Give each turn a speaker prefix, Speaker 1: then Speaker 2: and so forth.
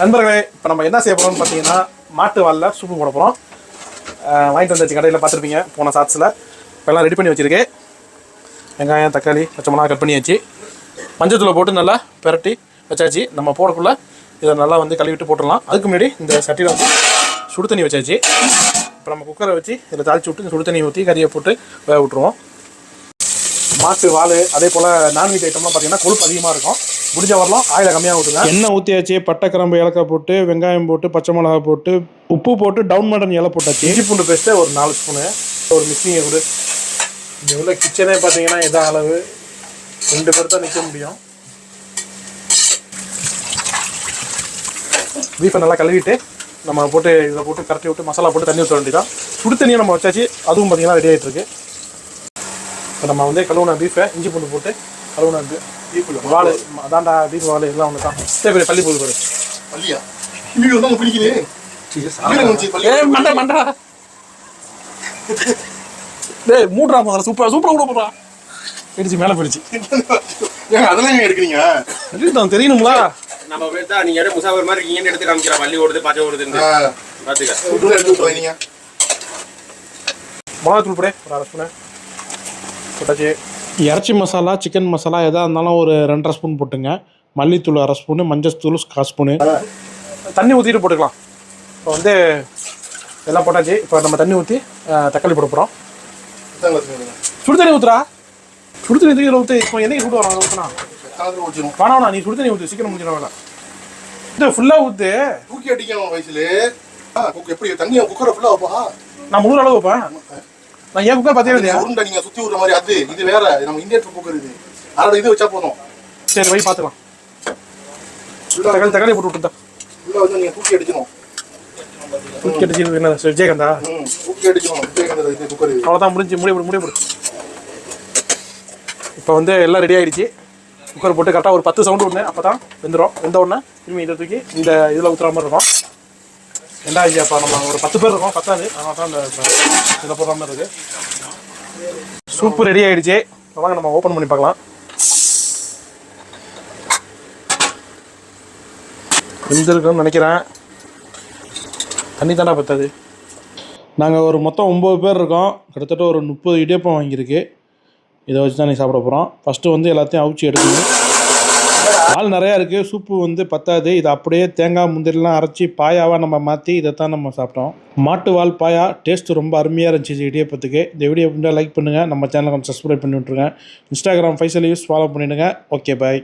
Speaker 1: நண்பர்களே இப்போ நம்ம என்ன செய்ய போகிறோம்னு பார்த்தீங்கன்னா மாட்டு வாலில் சூப்பு போட போகிறோம் வாங்கிட்டு வந்தாச்சு கடையில் பார்த்துருப்பீங்க போன சாட்ஸில். இப்போ எல்லாம் ரெடி பண்ணி வச்சுருக்கேன். வெங்காயம் தக்காளி பச்சை மிளகா கட் பண்ணியாச்சு. மஞ்சத்தூளை போட்டு நல்லா பிரட்டி வச்சாச்சு. நம்ம போடக்குள்ள இதை நல்லா வந்து கழுவிட்டு போட்டுடலாம். அதுக்கு முன்னாடி இந்த சட்டியில் வந்து சுடு தண்ணி வச்சாச்சு. இப்போ நம்ம குக்கரை வச்சு இதில் தாளிச்சு விட்டு இந்த சுடு தண்ணி ஊற்றி கறியை போட்டு வேக விட்டுருவோம். மாட்டு வால் அதே போல் நான்வெஜ் ஐட்டம்லாம் பார்த்தீங்கன்னா கொழுப்பு அதிகமாக இருக்கும். முடிஞ்ச வரலாம். ஆயில கம்மியாக ஊற்றுங்க எண்ணெய் ஊற்றியாச்சு பட்டை கிராம்பு ஏலக்காய் போட்டு வெங்காயம் போட்டு பச்சை மிளகா போட்டு உப்பு போட்டு டவுன் மட்டன் இலை போட்டாச்சு. இஞ்சி பூண்டு பேஸ்ட்டு ஒரு நாலு ஸ்பூனு ஒரு மிக்சிங்கை கொடு. இங்கே உள்ள கிச்சனே பார்த்தீங்கன்னா இதான் அளவு. ரெண்டு பேர் தான் நிற்க முடியும். பீஃபை நல்லா கழுவிட்டு நம்ம போட்டு இதில் போட்டு கரட்டி விட்டு மசாலா போட்டு தண்ணி ஊற்ற வேண்டியதான் சுடு தண்ணியை நம்ம வச்சாச்சு அதுவும் பார்த்தீங்கன்னா ரெடி ஆகிட்டு இருக்கு. இப்போ நம்ம வந்து கழுவுன பீஃபை இஞ்சி பூண்டு போட்டு கழுவுன பீஃப் வால் அதான்டா பீஃப் வால் எல்லாம் ஒன்று தான். சரி பெரிய பள்ளி போகுது பாரு.
Speaker 2: பள்ளியா? இன்னைக்கு வந்து பிடிக்குது
Speaker 1: மண்டா மண்டா. டேய் மூட்ரா முதல்ல சூப்பரா சூப்பரா கூட போடுறா. போயிடுச்சு மேலே போயிடுச்சு.
Speaker 2: ஏங்க அதெல்லாம் ஏங்க எடுக்கிறீங்க?
Speaker 1: தெரியும் தெரியணுங்களா
Speaker 3: நம்ம போய் தான் நீங்க முசாஃபர் மாதிரி இருக்கீங்கன்னு எடுத்து காமிக்கிறா பள்ளி ஓடுது பச்சை ஓடுதுன்னு. பாத்துக்க.
Speaker 1: மிளகாத்தூள் போடு ஒரு அரை ஸ்பூனு. போட்டாச்சு. இறச்சி மசாலா சிக்கன் மசாலா எதாக இருந்தாலும் ஒரு ரெண்டரை ஸ்பூன் போட்டுங்க. மல்லித்தூள் அரை ஸ்பூனு மஞ்சள் கால் ஸ்பூனு தண்ணி ஊற்றிட்டு போட்டுக்கலாம். இப்போ வந்து எல்லாம் போட்டாச்சு. இப்போ நம்ம தண்ணி ஊற்றி தக்காளி போட போகிறோம்? சுடு தண்ணி ஊற்றுறா சுடு தண்ணி தூக்கி ஊற்று இப்போ என்னைக்கு சுடு வரோம்? ஊற்றுனா
Speaker 2: எத்தனை ஊற்றிடும்
Speaker 1: வேணா வேணா நீ சுடு தண்ணி ஊற்று சீக்கிரம் முடிஞ்சிடும் வேலை. இது ஃபுல்லாக ஊற்று
Speaker 2: தூக்கி அடிக்கணும் வயசுல எப்படி? தண்ணியை குக்கரை ஃபுல்லா வைப்பா?
Speaker 1: நான் முழு அளவு வைப்பேன். நான் ஏன் குக்கர் பார்த்தே
Speaker 2: உருண்டை நீங்க சுத்தி விடுற மாதிரி அது இது வேற நம்ம இந்தியா குக்கர் இது அதோட இது வச்சா போதும்.
Speaker 1: சரி வை பார்த்துக்கலாம். தக்காளி தக்காளி போட்டு விட்டுட்டா
Speaker 2: உள்ள வந்து நீங்க தூக்கி அடிக்கணும்.
Speaker 1: தூக்கி அடிச்சு என்ன விஜயகாந்தா?
Speaker 2: தூக்கி அடிக்கணும். விஜயகாந்த் இது குக்கர்
Speaker 1: அவ்வளோதான் முடிஞ்சு முடிய போடு இப்போ வந்து எல்லாம் ரெடி ஆயிடுச்சு. குக்கர் போட்டு கரெக்டாக ஒரு பத்து சவுண்டு ஒன்று அப்போ தான் வெந்துடும் வெந்த உடனே திரும்பி இதை தூக்கி இந்த இதில் ஊற்றுற மாதிரி இருக்கும். ரெண்டாயிரம் அப்போ நம்ம ஒரு பத்து பேர் இருக்கோம் பத்தாது. அதனால தான் இந்த இதில் போடுற மாதிரி இருக்குது சூப்பு ரெடி ஆயிடுச்சு. வாங்க நம்ம ஓப்பன் பண்ணி பார்க்கலாம். வெந்திருக்குன்னு நினைக்கிறேன். தண்ணி தானே பத்தாது. நாங்கள் ஒரு மொத்தம் ஒம்பது பேர் இருக்கோம். கிட்டத்தட்ட ஒரு முப்பது இடியப்பம் வாங்கியிருக்கு. இதை வச்சு தான் நீ சாப்பிட போகிறோம் ஃபஸ்ட்டு வந்து எல்லாத்தையும் அவிச்சு எடுக்கணும். பால் நிறையா இருக்குது சூப்பு வந்து பத்தாது. இதை அப்படியே தேங்காய் முந்திரிலாம் அரைச்சி பாயாவாக நம்ம மாற்றி இதை தான் நம்ம சாப்பிட்டோம். மாட்டு வால் பாயா டேஸ்ட்டு ரொம்ப அருமையாக இருந்துச்சு இடியப்பத்துக்கு. இந்த வீடியோ பிடிச்சா லைக் பண்ணுங்கள் நம்ம சேனலை கொஞ்சம் சப்ஸ்கிரைப் பண்ணி விட்ருங்க இன்ஸ்டாகிராம் ஃபைசல் யூஸ் ஃபாலோ பண்ணிவிடுங்க ஓகே பாய்